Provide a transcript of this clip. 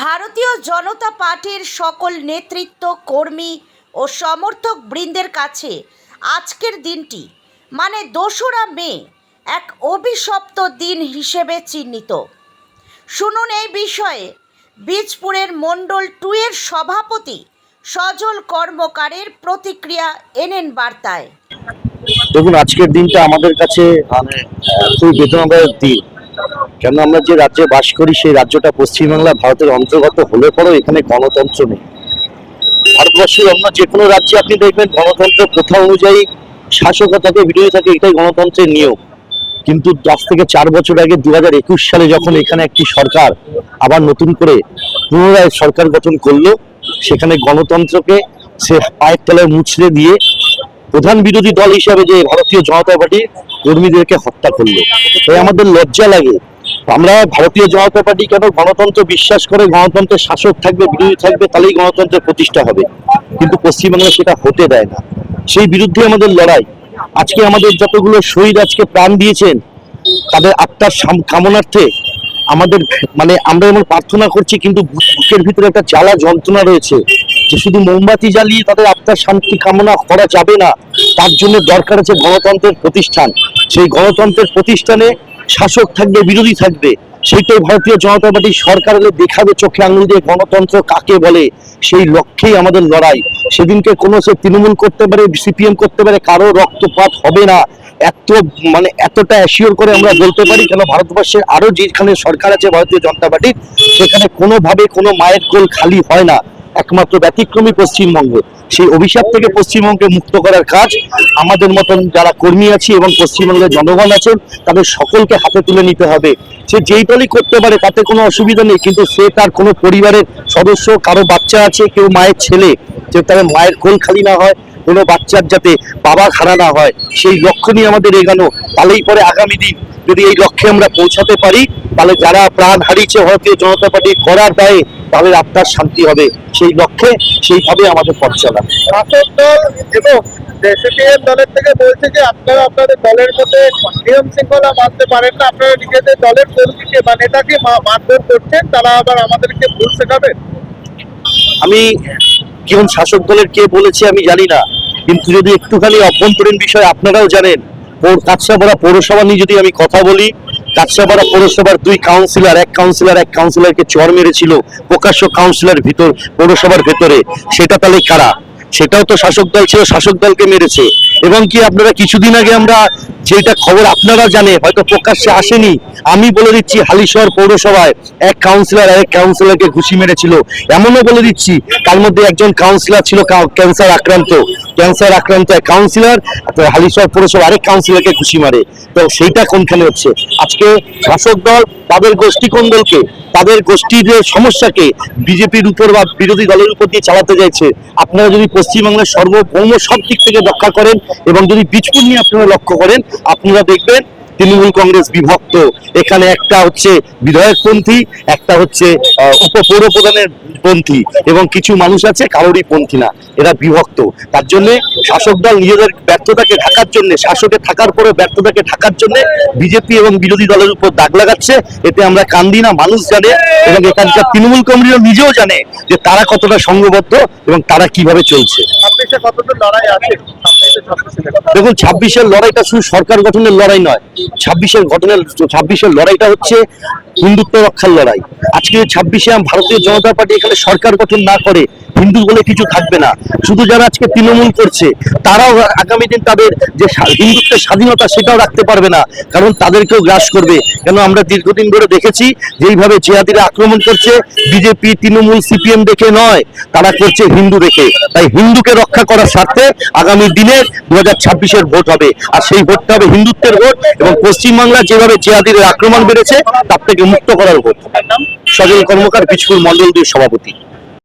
ভারতীয় জনতা পার্টির সকল নেতৃত্ব, কর্মী ও সমর্থক বৃন্দের কাছে আজকের দিনটি মানে দোসরা মে, এক অভিশপ্ত দিন হিসেবে চিহ্নিত। শুনুন এই বিষয়ে বীজপুরের মণ্ডল টু এর সভাপতি সজল কর্মকারের প্রতিক্রিয়া এনেন বার্তায়। দেখুন, আজকের দিনটা আমাদের কাছে খুবই বেদনাদায়ক দিন। কেন আমরা যে রাজ্যে বাস করি, সেই রাজ্যটা পশ্চিমবাংলা ভারতের অন্তর্গত হলে পরেও এখানে গণতন্ত্র নেই। ভারতবর্ষের অন্য যে কোনো রাজ্যে আপনি দেখবেন গণতন্ত্র প্রথা অনুযায়ী শাসকও থাকে বিরোধী থাকে, এটাই গণতন্ত্রের নিয়ম। কিন্তু আজ থেকে চার বছর আগে দু হাজার একুশ সালে যখন এখানে একটি সরকার আবার নতুন করে পুনরায় সরকার গঠন করল, সেখানে গণতন্ত্রকে সে পায়ের তলায় মুছড়ে দিয়ে প্রধান বিরোধী দল হিসাবে যে ভারতীয় জনতা পার্টি কর্মীদেরকে হত্যা করল। তাই আমাদের লজ্জা লাগে আমরা ভারতীয় জনতা পার্টি কেন গণতন্ত্র বিশ্বাস করে গণতন্ত্রের শাসক থাকবে, বিরোধী থাকবে, তাহলেই গণতন্ত্রের প্রতিষ্ঠা হবে। কিন্তু পশ্চিমবাংলায় সেটা হতে দেয় না। সেই বিরুদ্ধে আমাদের লড়াই। আজকে আমাদের যতগুলো শহীদ আজকে প্রাণ দিয়েছেন, তাদের আত্মার কামনার্থে আমাদের মানে আমরা যেমন প্রার্থনা করছি, কিন্তু বুকের ভিতরে একটা জ্বালা যন্ত্রণা রয়েছে যে শুধু মোমবাতি জ্বালিয়ে তাদের আত্মার শান্তি, কামনা করা যাবে না। তার জন্য দরকার আছে গণতন্ত্রের প্রতিষ্ঠান। সেই গণতন্ত্রের প্রতিষ্ঠানে শাসক থাকবে, বিরোধী থাকবে, সেইটাই ভারতীয় জনতা পার্টি সরকার দেখাবে, চোখে আঙুল দিয়ে গণতন্ত্র কাকে বলে, সেই লক্ষ্যেই আমাদের লড়াই। সেদিনকে কোনো সে তৃণমূল করতে পারে, সিপিএম করতে পারে, কারও রক্তপাত হবে না। এত মানে এতটা অ্যাসিওর করে আমরা বলতে পারি কেন ভারতবর্ষের আরও যেখানে সরকার আছে ভারতীয় জনতা পার্টির সেখানে কোনোভাবে কোনো মায়ের কোল খালি হয় না। একমাত্র ব্যতিক্রমী পশ্চিমবঙ্গ। সেই অভিশাপ থেকে পশ্চিমবঙ্গকে মুক্ত করার কাজ আমাদের মতন যারা কর্মী আছে এবং পশ্চিমবঙ্গের জনগণ আছেন তাদের সকলকে হাতে তুলে নিতে হবে। সে যেই দলই করতে পারে, তাতে কোনো অসুবিধা নেই, কিন্তু সে তার কোনো পরিবারের সদস্য, কারও বাচ্চা আছে, কেউ মায়ের ছেলে, যে তার মায়ের কোল খালি না হয়, কোনো বাচ্চার যাতে বাবা খাড়া না হয়, সেই লক্ষ্য নিয়ে আমাদের এগানো। তাহলেই পরে আগামী দিন যদি এই লক্ষ্যে আমরা পৌঁছাতে পারি, তাহলে যারা প্রাণ হারিয়েছে ভারতীয় জনতা পার্টি করার দায়ে তাদের আত্মার শান্তি হবে সেই লক্ষ্যে সেইভাবে আমাদের পথ চলা। শাসক দল এবং সিপিএম দলের থেকে বলছে যে আপনারা আপনাদের দলের মধ্যে নিয়ম শৃঙ্খলা মানতে পারেন না আপনারা নিজেদের দলের কর্মীকে বা নেতাকে মারধর করছেন তারা আবার আমাদেরকে ভুল শেখাবেন। আমি কেমন শাসক দলের কে বলেছে আমি জানি না কিন্তু যদি একটুখানি অভ্যন্তরীণ বিষয় আপনারাও জানেন কাছড়াপাড়া পৌরসভা নিয়ে যদি আমি কথা বলি কাছড়াপাড়া পৌরসভার দুই কাউন্সিলর এক কাউন্সিলর এক কাউন্সিলরকে চর মেরেছিল প্রকাশ্য কাউন্সিলর ভিতর, পৌরসভার ভেতরে। সেটা তাহলে কারা? সেটাও তো শাসক দল ছিল, শাসক দলকে মেরেছে। এবং কি আপনারা কিছুদিন আগে আমরা যেটা খবর আপনারা জানে হয়তো প্রকাশ্যে আসেনি, আমি বলে দিচ্ছি হালিশহর পৌরসভায় এক কাউন্সিলর এক কাউন্সিলরকে ঘুষি মেরেছিল। এমনও বলে দিচ্ছি, তার মধ্যে একজন কাউন্সিলর ছিল ক্যান্সার আক্রান্ত ক্যান্সার আক্রান্ত এক কাউন্সিলর হালিশহর পৌরসভা আরেক কাউন্সিলরকে খুশি মারে। তো সেইটা কোনখানে হচ্ছে? আজকে শাসক দল তাদের গোষ্ঠী কোন দলকে? তাদের গোষ্ঠীর সমস্যাকে বিজেপির উপর বা বিরোধী দলের উপর দিয়ে চালাতে চাইছে আপনারা যদি পশ্চিমবাংলার সর্বভৌম সব দিক থেকে রক্ষা করেন এবং যদি পিছপুর নিয়ে আপনারা লক্ষ্য করেন, আপনারা দেখবেন তৃণমূল কংগ্রেস বিভক্ত। এখানে একটা হচ্ছে বিধায়কপন্থী একটা হচ্ছে উপপৌর প্রধানের পন্থী এবং কিছু মানুষ আছে কারোরই পন্থী না এরা বিভক্ত। তার জন্য শাসক দল নিজেদের ব্যর্থতাকে ঢাকার জন্য শাসকে থাকার পরেও ব্যর্থতাকে ঢাকার জন্য বিজেপি এবং বিরোধী দলের উপর দাগ লাগাচ্ছে। এতে আমরা কান্দি না মানুষ জানে এবং এখানকার তৃণমূল কংগ্রেস নিজেও জানে যে তারা কতটা সংঘবদ্ধ এবং তারা কীভাবে চলছে। দেখুন ছাব্বিশের লড়াইটা শুধু সরকার গঠনের লড়াই নয় ছাব্বিশের ঘটনা ছাব্বিশের লড়াইটা হচ্ছে হিন্দুত্ব রক্ষার লড়াই। আজকে ছাব্বিশে ভারতীয় জনতা পার্টি এখানে সরকার গঠন না করে হিন্দু বলে কিছু থাকবে না। শুধু যারা আজকে তৃণমূল করছে, তারাও আগামী দিন তাদের যে হিন্দুত্বের স্বাধীনতা সেটাও রাখতে পারবে না, কারণ তাদেরকেও গ্রাস করবে। কেন আমরা দীর্ঘদিন ধরে দেখেছি যেইভাবে জিহাদিরা আক্রমণ করছে, বিজেপি, তৃণমূল, সিপিএম দেখে নয়, তারা করছে হিন্দু দেখে। তাই হিন্দুকে রক্ষা করার স্বার্থে আগামী দিনের দু হাজার ভোট হবে। আর সেই ভোটটা হবে হিন্দুত্বের ভোট এবং পশ্চিমবাংলা যেভাবে জিহাদিদের আক্রমণ বেড়েছে, তার থেকে মুক্ত করার উপর। সজল কর্মকার বীজপুর মন্ডল দুই সভাপতি।